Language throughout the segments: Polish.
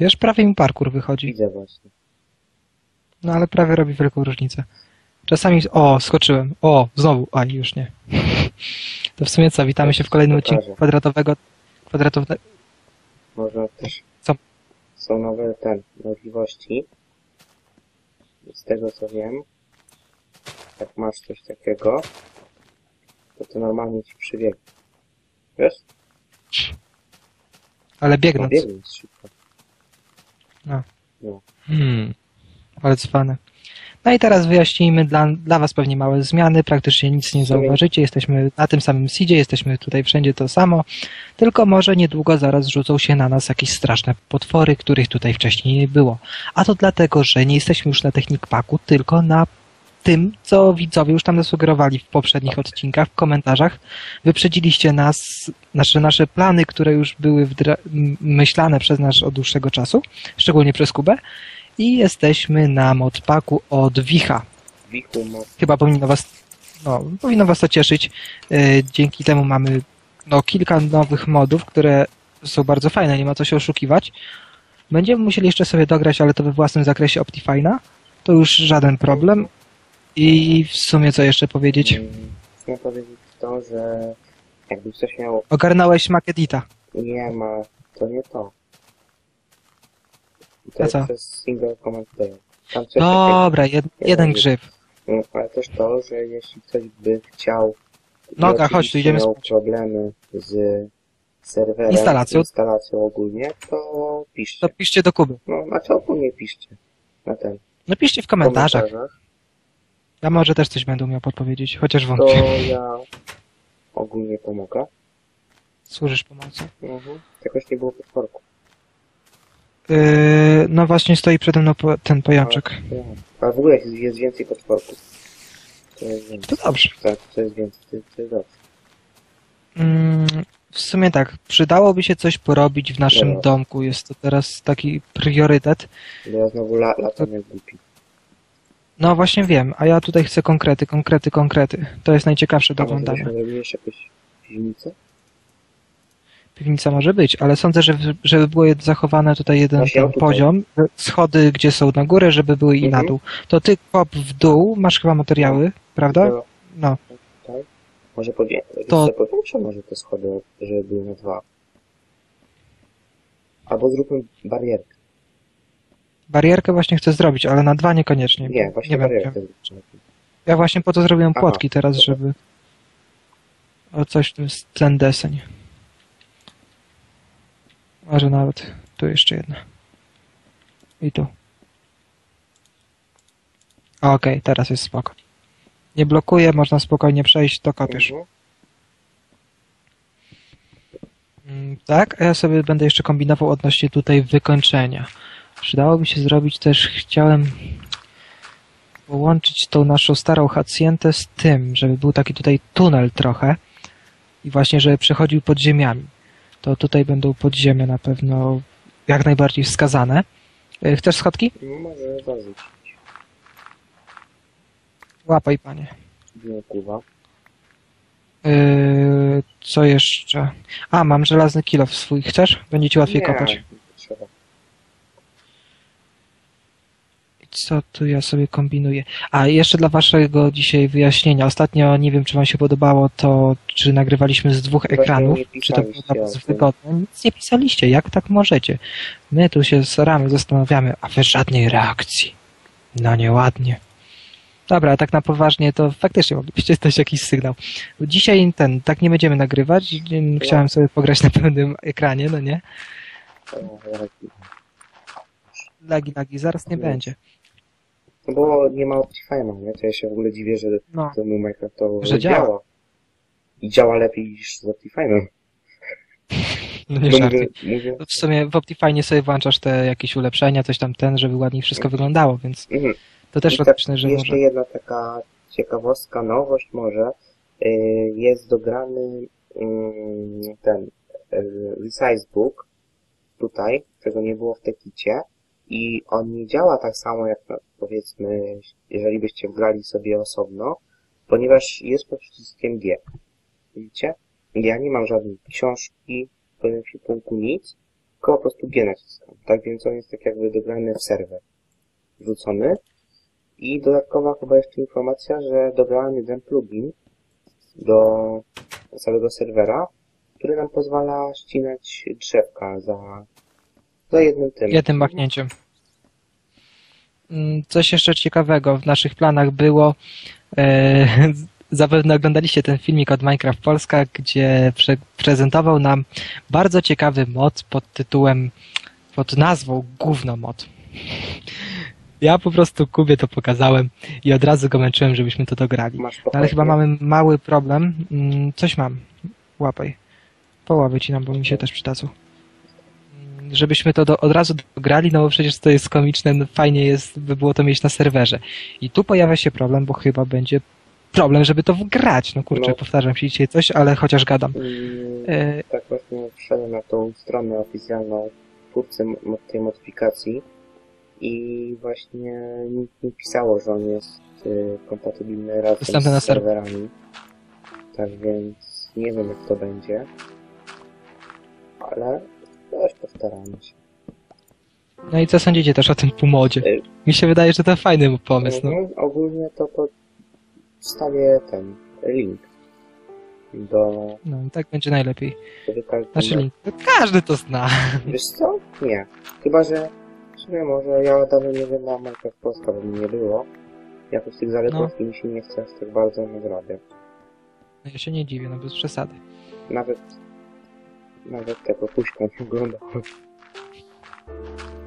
Wiesz, prawie mi parkour wychodzi. Widzę właśnie. No ale prawie robi wielką różnicę. Czasami... O, skoczyłem. O, znowu. A, już nie. To w sumie co, witamy się w kolejnym odcinku kwadratowego... Kwadratowego... Można też... Co? Są nowe ten, możliwości. Z tego co wiem, jak masz coś takiego, to to normalnie ci przybiegnie. Wiesz? Ale No, biegnąc. Biegnąc szybko. Hmm, cwane. No i teraz wyjaśnijmy dla, dla Was pewnie małe zmiany, praktycznie nic nie zauważycie, jesteśmy na tym samym seedzie, jesteśmy tutaj wszędzie to samo, tylko może niedługo zaraz rzucą się na nas jakieś straszne potwory, których tutaj wcześniej nie było. A to dlatego, że nie jesteśmy już na Technik Paku, tylko na tym, co widzowie już tam zasugerowali w poprzednich odcinkach, w komentarzach. Wyprzedziliście nas, nasze, nasze plany, które już były myślane przez nas od dłuższego czasu, szczególnie przez Kubę. I jesteśmy na modpaku od Wicha. Wichu mo... Chyba powinno was, no, powinno was to cieszyć. Yy, Dzięki temu mamy no, kilka nowych modów, które są bardzo fajne, nie ma co się oszukiwać. Będziemy musieli jeszcze sobie dograć, ale to we własnym zakresie Optifine'a. To już żaden problem. I w sumie co jeszcze powiedzieć? Mm, Chcę powiedzieć to, że jakby ktoś miał... Ogarnąłeś Makedita. Nie ma... To nie to. A To jest, co? to jest single command player. Tam coś. Dobra, jed, jeden grzyb. No, ale też to, że jeśli ktoś by chciał Noga, chodź, tu idziemy miał spać. problemy z serwerem, Instalacją. z instalacją ogólnie, to piszcie. To piszcie do Kuby. No, znaczy ogólnie piszcie. Na ten. No piszcie w komentarzach. Ja może też coś będę umiał podpowiedzieć, chociaż To wątpię. ja ogólnie pomogę. Służysz pomocą. Mhm. Jakoś nie było potworku. Yy, no właśnie stoi przede mną po, ten pojączek. Ja. Ale w ogóle jest, jest więcej potworków. To jest więcej. To dobrze. Tak, to jest więcej. To, to jest dobrze. Mm, w sumie tak, przydałoby się coś porobić w naszym Dobra. domku. Jest to teraz taki priorytet. Bo ja znowu la, latam jak głupi. No właśnie wiem, a ja tutaj chcę konkrety, konkrety, konkrety. To jest najciekawsze do oglądania. piwnicę? Piwnica może być, ale sądzę, że żeby było zachowane tutaj jeden Właśnie, ten o tutaj. poziom, schody, gdzie są na górę, żeby były i na Mhm. dół. To ty kop w dół, masz chyba materiały, prawda? To- No. Tak? Może powie... To- to... powiększę może te schody, żeby były na dwa. Albo zróbmy barierkę. Barierkę właśnie chcę zrobić, ale na dwa niekoniecznie. Nie, właśnie nie wiem, barierkę zróbmy. Ja właśnie po to zrobiłem Aha, płotki teraz, dobra. żeby... O coś w tym ten deseń. Może nawet tu jeszcze jedna. I tu. Okej, teraz jest spoko. Nie blokuje, można spokojnie przejść, to kopiesz. Mhm. Mm, Tak, a ja sobie będę jeszcze kombinował odnośnie tutaj wykończenia. Przydałoby się zrobić też, chciałem połączyć tą naszą starą hacjentę z tym, żeby był taki tutaj tunel trochę i właśnie, żeby przechodził pod ziemiami. To tutaj będą podziemia na pewno jak najbardziej wskazane. Y, Chcesz schodki? Może zarzuć. Łapaj, panie. Dziękuję. Yy, co jeszcze? A, mam żelazny kilo w swój. Chcesz? Będzie ci łatwiej nie, kopać. nie trzeba. Co tu ja sobie kombinuję? A jeszcze dla waszego dzisiaj wyjaśnienia. Ostatnio nie wiem, czy wam się podobało to, czy nagrywaliśmy z dwóch ekranów, czy to było wygodne. Nic nie pisaliście. Jak tak możecie? My tu się staramy, zastanawiamy, a wy żadnej reakcji. No nieładnie. Dobra, a tak na poważnie to faktycznie moglibyście dać jakiś sygnał. Dzisiaj ten, tak nie będziemy nagrywać. Chciałem sobie pograć na pełnym ekranie, no nie? Zaraz- Lagi, lagi, zaraz Nie. będzie. No bo nie ma Optifine'a, nie? To ja się w ogóle dziwię, że No. to mu Minecraftowo Że działa. I działa lepiej niż z Optifine'em. No nie żartuj. mówię, mówię, W sumie w Optifine sobie włączasz te jakieś ulepszenia, coś tam ten, żeby ładniej wszystko wyglądało, więc mhm. to też I tak logiczne, że jeszcze może. jedna taka ciekawostka, nowość może, yy, jest dograny yy, ten yy, Resize Book tutaj, czego nie było w Tekicie i on nie działa tak samo jak powiedzmy, jeżeli byście wgrali sobie osobno, ponieważ jest pod przyciskiem G. Widzicie? Ja nie mam żadnej książki, w ekwipunku nic tylko po prostu G naciskam. Tak więc on jest tak jakby dograny w serwer. Wrzucony. I dodatkowa chyba jeszcze informacja, że dograłem jeden plugin do całego serwera, który nam pozwala ścinać drzewka za, za jednym tym. Jednym machnięciem. Mm, Coś jeszcze ciekawego w naszych planach było. E, zapewne oglądaliście ten filmik od Minecraft Polska, gdzie prze, prezentował nam bardzo ciekawy mod pod tytułem, pod nazwą Gówno mod. Ja po prostu Kubie to pokazałem i od razu go męczyłem, żebyśmy to dograli. No, ale chyba mamy mały problem. Mm, Coś mam. Łapaj. Połowę wycinam, bo mi się też przydadzą. Żebyśmy to do, od razu dograli, no bo przecież to jest komiczne, no fajnie jest, by było to mieć na serwerze. I tu pojawia się problem, bo chyba będzie problem, żeby to wgrać. No kurczę, No. powtarzam się dzisiaj coś, ale chociaż gadam. E, Tak właśnie wszedłem na tą stronę oficjalną twórcy tej modyfikacji i właśnie nikt nie pisało, że on jest y, kompatybilny razem Dostępny na z serwer- serwerami. Tak więc nie wiem jak to będzie. Ale też postaramy się. no i co sądzicie też o tym pomodzie? E, Mi się wydaje, że to fajny pomysł. No. Mhm, Ogólnie to pod... wstawię ten link do no i tak będzie najlepiej. Znaczy link. No, Każdy to zna. Wiesz co? Nie. Chyba, że w sumie może ja dawno nie wiem na Minecraft Polska, bo mi nie było. Jakoś tych zaległości mi się nie chce aż tak bardzo nie zrobię. No ja się nie dziwię, no bez przesady. Nawet nawet tego puśka nie oglądałem.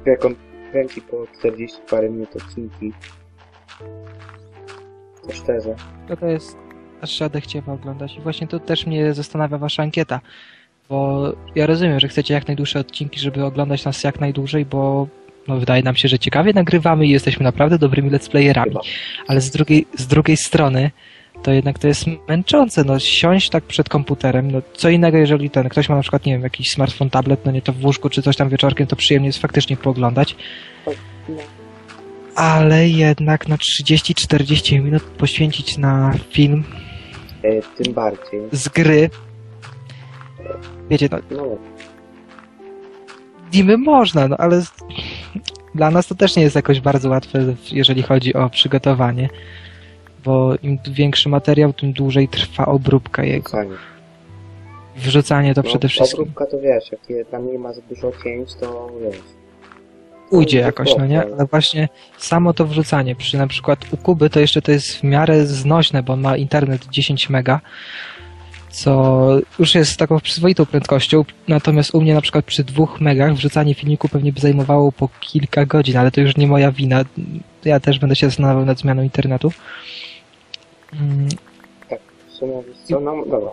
Jak on kręci po 40 parę minut odcinki. To szczerze. To to jest aż się odechciewa oglądać. I właśnie tu też mnie zastanawia wasza ankieta. Bo ja rozumiem, że chcecie jak najdłuższe odcinki, żeby oglądać nas jak najdłużej, bo no, wydaje nam się, że ciekawie nagrywamy i jesteśmy naprawdę dobrymi let's playerami. Ale z drugiej, z drugiej strony to jednak to jest męczące, no siąść tak przed komputerem, no co innego jeżeli ten, ktoś ma na przykład, nie wiem, jakiś smartfon, tablet, no nie to w łóżku czy coś tam wieczorkiem, to przyjemnie jest faktycznie pooglądać, ale jednak no 30-40 minut poświęcić na film E, tym bardziej. z gry. Wiecie, no, No, niby można, no ale dla nas to też nie jest jakoś bardzo łatwe, jeżeli chodzi o przygotowanie, bo im większy materiał, tym dłużej trwa obróbka jego. wrzucanie. Wrzucanie to No, przede wszystkim Obróbka to wiesz, jak tam nie ma za dużo cięć, to wiesz. ujdzie jakoś, no nie? Ale właśnie samo to wrzucanie, przy na przykład u Kuby to jeszcze to jest w miarę znośne, bo on ma internet 10 mega, co już jest taką przyzwoitą prędkością, natomiast u mnie na przykład przy dwóch megach wrzucanie filmiku pewnie by zajmowało po kilka godzin, ale to już nie moja wina. Ja też będę się zastanawiał nad zmianą internetu. Mm, Tak, w sumie co, no dobra.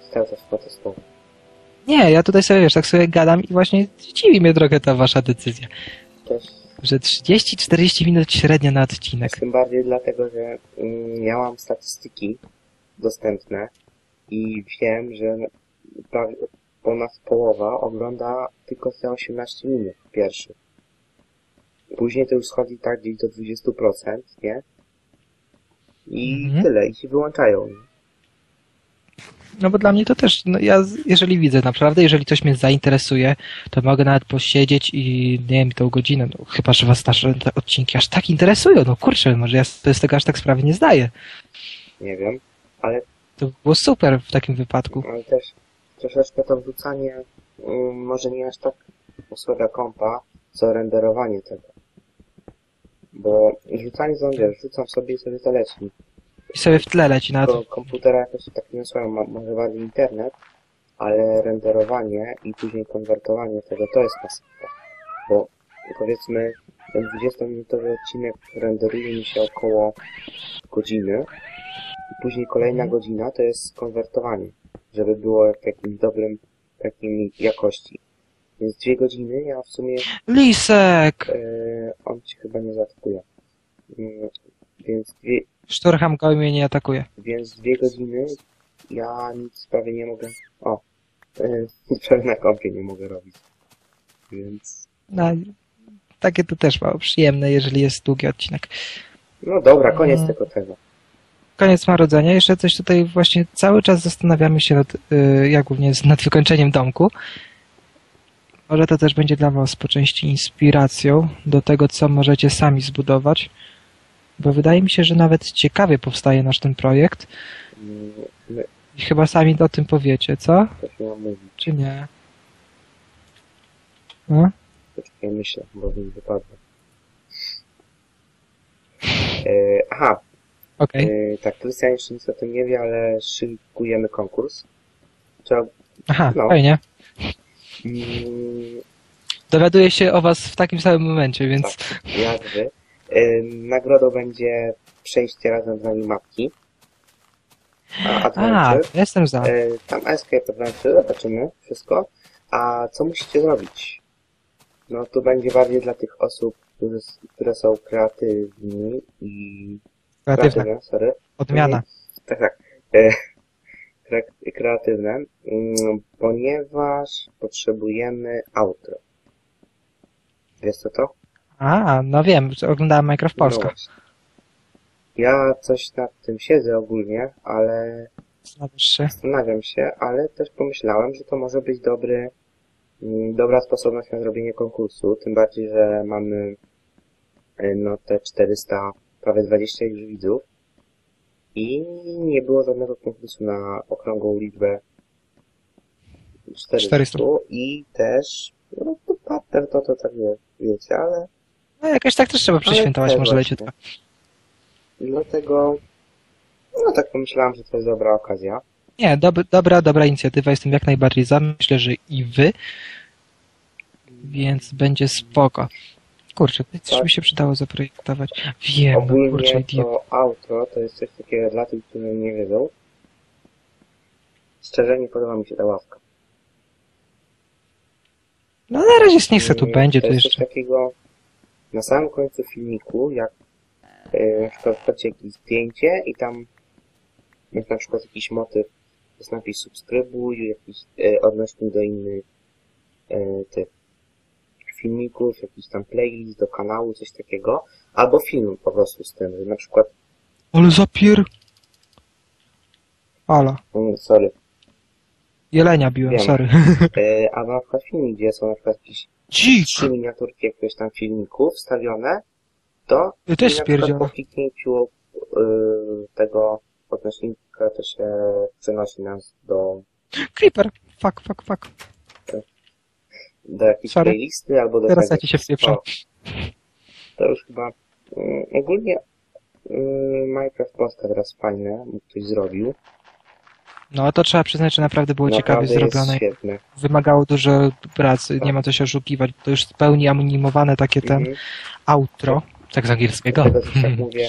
Swoje słowo. Nie, ja tutaj sobie, wiesz, tak sobie gadam i właśnie dziwi mnie trochę ta wasza decyzja, Też że 30-40 minut średnio na odcinek. tym bardziej dlatego, że mm, ja mam statystyki dostępne i wiem, że ponad połowa ogląda tylko te 18 minut pierwszy. Później to już schodzi tak gdzieś do 20%, nie? I Mhm. tyle, i się wyłączają. No bo dla mnie to też, no ja jeżeli widzę naprawdę, jeżeli coś mnie zainteresuje, to mogę nawet posiedzieć i nie wiem, tą godzinę, no chyba, że was nasze te odcinki aż tak interesują, no kurczę, może ja sobie z tego aż tak sprawy nie zdaję. Nie wiem, ale To by było super w takim wypadku. ale też troszeczkę to wrzucanie mm, może nie aż tak usługę kompa, co renderowanie tego. Bo rzucanie to wiesz, rzucam sobie i sobie to leci. I sobie w tle leci na Tylko komputera jakoś tak nie osłaniam, ma- może bardziej internet, ale renderowanie i później konwertowanie tego to jest masakra. Bo powiedzmy ten 20-minutowy odcinek renderuje mi się około godziny i później kolejna Mhm. godzina to jest konwertowanie, żeby było w jakimś dobrym takim jakości. Więc dwie godziny ja w sumie Lisek! e, on ci chyba nie zaatakuje. Mm, Więc dwie, Szturham go mnie nie atakuje. więc dwie godziny ja nic prawie nie mogę. O, e, prawie na kompie nie mogę robić. Więc. No, takie to też mało przyjemne, jeżeli jest długi odcinek. No dobra, koniec Mhm. tego tego. Koniec marodzenia. Jeszcze coś tutaj właśnie cały czas zastanawiamy się nad, y, jak głównie nad wykończeniem domku. Może to też będzie dla Was po części inspiracją do tego, co możecie sami zbudować, bo wydaje mi się, że nawet ciekawie powstaje nasz ten projekt My, i chyba sami o tym powiecie, co? Czy nie? No? Poczekaj, myślę, bo mi wypadło. E, aha, Okej. e, tak, Krystian jeszcze nic o tym nie wie, ale szykujemy konkurs. Trzeba, Aha, no. fajnie. Mm, Dowiaduję się o Was w takim samym momencie, więc jak wy. E, nagrodą będzie przejście razem z nami mapki. A, A, adventure. jestem za. E, tam Escape Adventure, zobaczymy wszystko. A co musicie zrobić? No to będzie bardziej dla tych osób, które, które są kreatywni i... Kreatywna. Kreatywne, sorry. Odmiana. Tak, tak. Kre- kreatywne, mm, ponieważ potrzebujemy outro. Wiesz co to? A, no wiem, oglądałem Minecraft No Polska. właśnie. Ja coś nad tym siedzę ogólnie, ale Zastanawiasz się? zastanawiam się, ale też pomyślałem, że to może być dobry, mm, dobra sposobność na zrobienie konkursu, tym bardziej, że mamy e, no te 400, prawie 20 już widzów i nie było żadnego konkursu na okrągłą liczbę 400, 400. i też no to partner to to tak wie, wiecie, ale No jakoś tak też trzeba przeświętować, może leciutko. dlatego no tak pomyślałem, że to jest dobra okazja. Nie, dob dobra, dobra inicjatywa, jestem jak najbardziej za, myślę, że i wy, więc będzie spoko. Kurczę, coś Tak. mi się przydało zaprojektować. Wiem, no kurczę, Ogólnie idiot. to outro to jest coś takiego dla tych, którzy nie wiedzą. Szczerze nie podoba mi się ta ławka. No na razie niech se tu Mm, będzie, to to jest jeszcze. coś takiego na samym końcu filmiku, jak e, na przykład wchodzi jakieś zdjęcie i tam jest na przykład jakiś motyw, jest napis subskrybuj, jakiś e, odnośnik do innych e, tych filmików, jakiś tam playlist do kanału, coś takiego, albo film po prostu z tym, że na przykład, Ale zapier... Ala, mm, sorry, jelenia biłem, Wiem. sorry. e, albo na przykład filmik, gdzie są na przykład jakieś Dzik! trzy miniaturki jakiegoś tam filmiku wstawione, to Ty też na przykład po kliknięciu y, tego podnośnika to się przenosi nas do, Creeper! Fuck, fuck, fuck. Do jakiejś Sorry. playlisty albo do Teraz ja ci się wpieprzę. O, To już chyba y, ogólnie y, Minecraft Polska teraz fajne, ktoś zrobił. No to trzeba przyznać, że naprawdę było ciekawie Naprawdę jest zrobione. świetne. Wymagało dużo pracy, nie ma co się oszukiwać. To już w pełni animowane takie ten Mhm. outro, tak z angielskiego. Dlatego też tak mówię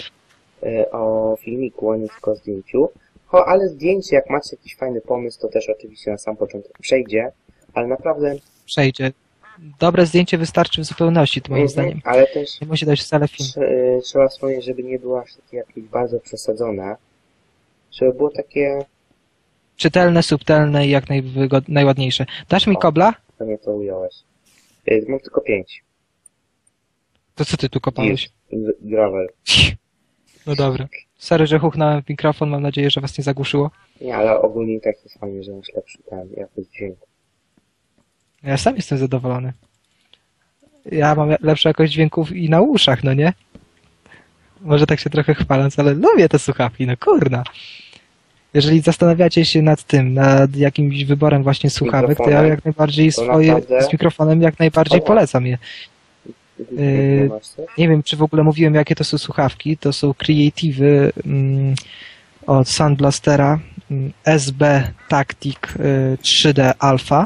y, o filmiku, a nie tylko o zdjęciu. O, ale zdjęcie, jak macie jakiś fajny pomysł, to też oczywiście na sam początek przejdzie, ale naprawdę Przejdzie. Dobre zdjęcie wystarczy w zupełności, to moim Mhm, zdaniem. Ale też Nie musi dać wcale film. Y, trzeba wspomnieć, żeby nie takie jakieś bardzo przesadzone. Żeby było takie, Czytelne, subtelne i jak najwygod- najładniejsze. Dasz mi O. kobla? to mnie to ująłeś. Y, Mam tylko pięć. To co ty tu kopałeś? Gravel. No dobra. Sorry, że huchnąłem w mikrofon, mam nadzieję, że was nie zagłuszyło. Nie, ale ogólnie tak jest fajnie, że masz lepszy ten jakość dźwięku. Ja sam jestem zadowolony. Ja mam lepszą jakość dźwięków i na uszach, no nie? Może tak się trochę chwaląc, ale lubię te słuchawki, no kurna. Jeżeli zastanawiacie się nad tym, nad jakimś wyborem właśnie słuchawek, to ja jak najbardziej swoje naprawdę- z mikrofonem jak najbardziej polecam je. Yy, coś? Nie wiem, czy w ogóle mówiłem, jakie to są słuchawki. To są Creative mm, od Soundblastera mm, SB Tactic y, 3D Alpha.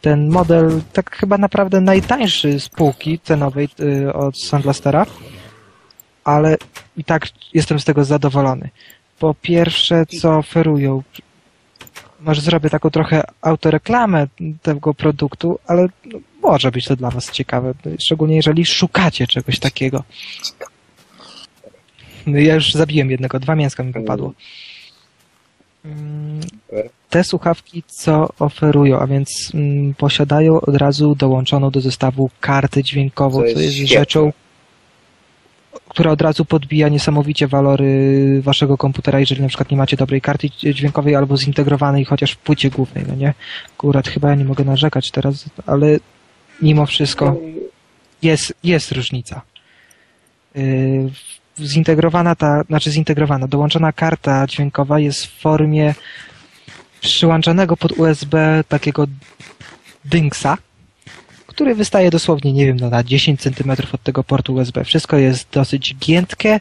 Ten model tak chyba naprawdę najtańszy z półki cenowej y, od Soundblastera, ale i tak jestem z tego zadowolony. Po pierwsze, co oferują, może zrobię taką trochę autoreklamę tego produktu, ale no, może być to dla Was ciekawe, szczególnie jeżeli szukacie czegoś takiego. Ja już zabiłem jednego, dwa mięska mi wypadło. Te słuchawki, co oferują, a więc mm, posiadają od razu dołączoną do zestawu kartę dźwiękową, Co co jest jest świetne. rzeczą która od razu podbija niesamowicie walory waszego komputera, jeżeli na przykład nie macie dobrej karty dźwiękowej albo zintegrowanej chociaż w płycie głównej, no nie? Akurat chyba ja nie mogę narzekać teraz, ale mimo wszystko jest, jest różnica. Yy, zintegrowana ta, znaczy zintegrowana, dołączona karta dźwiękowa jest w formie przyłączonego pod USB takiego dynksa, który wystaje dosłownie, nie wiem, no na 10 cm od tego portu USB. Wszystko jest dosyć giętkie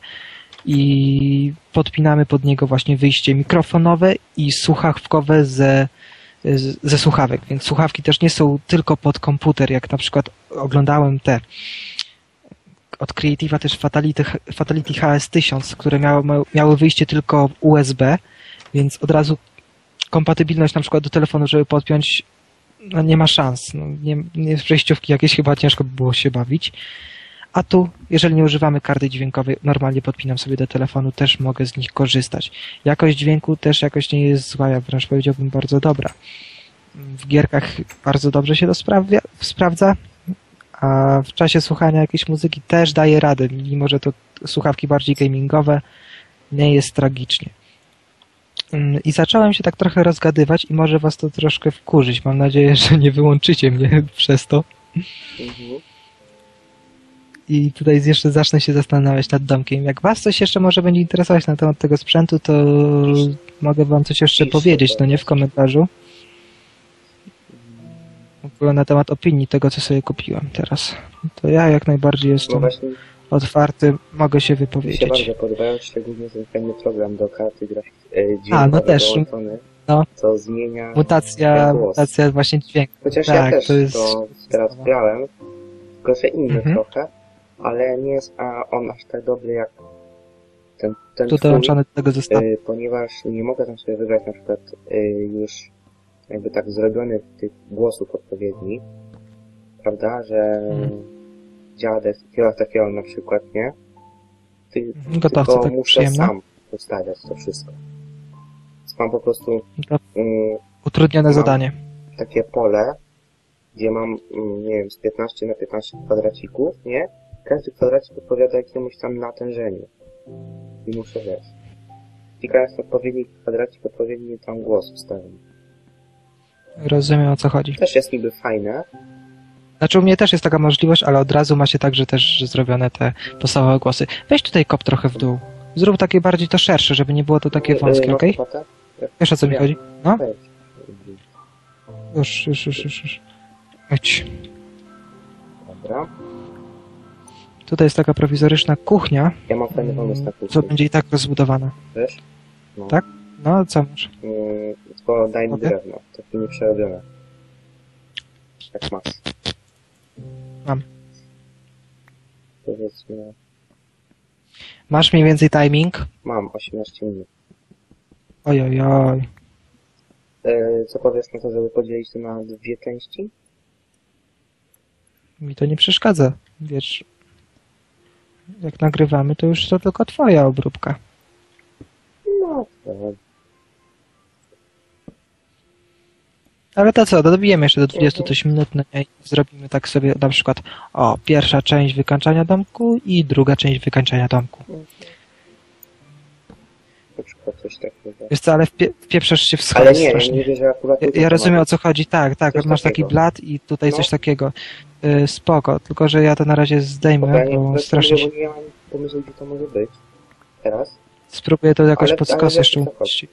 i podpinamy pod niego właśnie wyjście mikrofonowe i słuchawkowe ze, ze słuchawek, więc słuchawki też nie są tylko pod komputer, jak na przykład oglądałem te od Creative'a też Fatality, Fatality HS1000, które miało, miały wyjście tylko USB, więc od razu kompatybilność na przykład do telefonu, żeby podpiąć, no nie ma szans. No, nie, nie przejściówki jakieś chyba ciężko by było się bawić. A tu, jeżeli nie używamy karty dźwiękowej, normalnie podpinam sobie do telefonu, też mogę z nich korzystać. Jakość dźwięku też jakoś nie jest zła, ja wręcz powiedziałbym bardzo dobra. W gierkach bardzo dobrze się to sprawia, sprawdza, a w czasie słuchania jakiejś muzyki też daje radę, mimo że to słuchawki bardziej gamingowe, nie jest tragicznie. Mm, I zacząłem się tak trochę rozgadywać i może was to troszkę wkurzyć. Mam nadzieję, że nie wyłączycie mnie przez to. Mhm. I tutaj jeszcze zacznę się zastanawiać nad domkiem. Jak was coś jeszcze może będzie interesować na temat tego sprzętu, to mogę wam coś jeszcze powiedzieć, no nie w komentarzu. W ogóle na temat opinii tego, co sobie kupiłem teraz. To ja jak najbardziej No jestem właśnie otwarty, mogę się mi się wypowiedzieć. bardzo podobają, szczególnie ten program do karty graficznej e, A, no też. No. co zmienia Mutacja, głos. mutacja właśnie dźwięku. Chociaż Tak, ja też to to, jest- teraz grałem, tylko że inny Mhm. trochę, ale nie jest a on aż tak dobry jak ten, ten Tu dołączony do tego zestawu. y, ponieważ nie mogę tam sobie wybrać na przykład y, już jakby tak zrobiony tych głosów odpowiednich, prawda, że Mhm. dziadek takiego, takiego na przykład, nie? Ty, Gotowca tylko tak muszę przyjemne. sam ustawiać to wszystko. Więc mam po prostu To mm, utrudnione zadanie. takie pole, gdzie mam, mm, nie wiem, z 15 na 15 kwadracików, nie? Każdy kwadracik odpowiada jakiemuś tam natężeniu. I muszę wiesz. Klikając odpowiedni kwadracik, odpowiedni tam głos ustawiam. Rozumiem o co chodzi. Też jest niby fajne, Znaczy u mnie też jest taka możliwość, ale od razu ma się także też zrobione te podstawowe głosy. Weź tutaj kop trochę w dół. Zrób takie bardziej to szersze, żeby nie było to takie Yy, wąskie, masz okej? ochotę? Wiesz o co mi chodzi? No? Weź. Już, już, już, już. już. Chodź. Dobra. Tutaj jest taka prowizoryczna kuchnia, Ja mam fajny pomysł na co kuchnię. będzie i tak rozbudowana. Wiesz? No. Tak? No, co masz? Yy, tylko daj mi drewno. Takie nieprzerobione. Jak masz. Mam. Powiedzmy, Masz mniej więcej timing? mam 18 minut. Oj, oj, oj. Yy, co powiesz na to, żeby podzielić to na dwie części? Mi to nie przeszkadza. Wiesz, jak nagrywamy, to już to tylko twoja obróbka. No, to Ale to co, dobijemy jeszcze do 20 coś minut no i zrobimy tak sobie na przykład o, pierwsza część wykańczania domku i druga część wykańczania domku. na przykład coś takiego. Wiesz co, ale wpie wpieprzasz się w schody Ale nie, ja strasznie. nie że akurat... Ja, ja rozumiem o co chodzi, tak, tak, Coś masz taki takiego. blat i tutaj No. coś takiego. Y, spoko, tylko że ja to na razie zdejmę, Bo ja nie, bo strasznie się, bo nie mam pomysłu, gdzie to może być. Teraz. spróbuję to jakoś Ale- pod ale skos wiesz, jeszcze co chodzi. umieścić.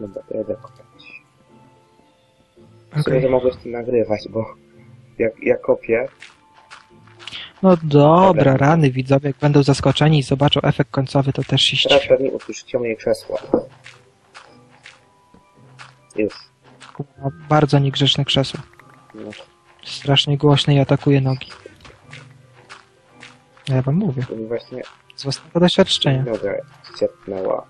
Dobra, to jadę kopać. Okay. Że mogłeś to nagrywać, bo jak ja kopię, No dobra, Dobra. rany widzowie, jak będą zaskoczeni i zobaczą efekt końcowy, to też się teraz pewnie usłyszycie moje krzesło. Już. Ma Bardzo niegrzeczne krzesło. No, Strasznie głośne i atakuje nogi. Ja wam mówię, właśnie z własnego doświadczenia. noga ściepnęła.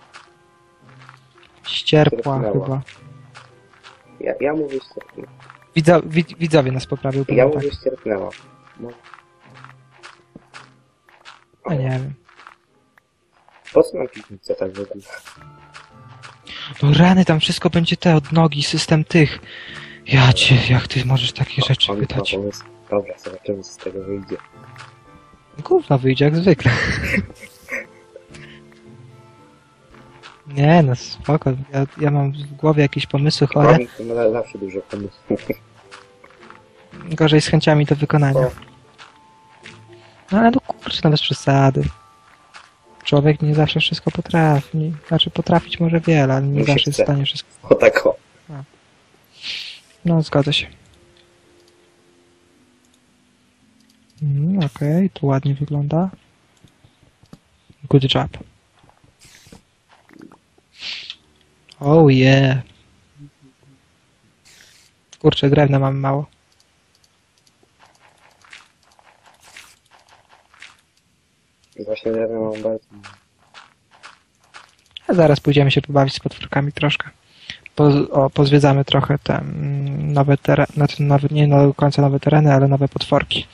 Ścierpła chyba. Ja, ja mówię ścierpnęła. Widzo, wid, widzowie nas poprawił, Ja tak. mówię ścierpnęła. No. A nie wiem. Po co nam piwnica tak w ogóle? No rany, tam wszystko będzie te od nogi, system tych. Ja cię, jak ty możesz takie rzeczy Mam pytać? Dobra, zobaczymy co z tego wyjdzie. Gówno wyjdzie jak zwykle. Nie no, spoko. Ja, ja mam w głowie jakieś pomysły chore. Zawsze dużo pomysłów. Gorzej z chęciami do wykonania. No ale no kurczę, no bez przesady. Człowiek nie zawsze wszystko potrafi. Nie- Znaczy potrafić może wiele, ale nie się zawsze jest chce. w stanie wszystko. O tak o. No, zgadza się. Mm, Okej, tu ładnie wygląda. Good job. Oh yeah. Kurczę, drewna mam mało. Właśnie drewno mam bardzo mało. A zaraz pójdziemy się pobawić z potwórkami troszkę. Po, o, pozwiedzamy trochę te mm, nowe tereny, znaczy nowe, nie do końca nowe tereny, ale nowe potworki.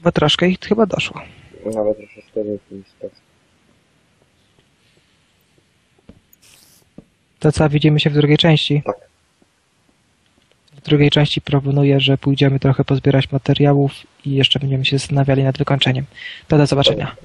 Bo troszkę ich chyba doszło. Nawet troszeczkę więcej niż To co, widzimy się w drugiej części? Tak. W drugiej części proponuję, że pójdziemy trochę pozbierać materiałów i jeszcze będziemy się zastanawiali nad wykończeniem. To do zobaczenia.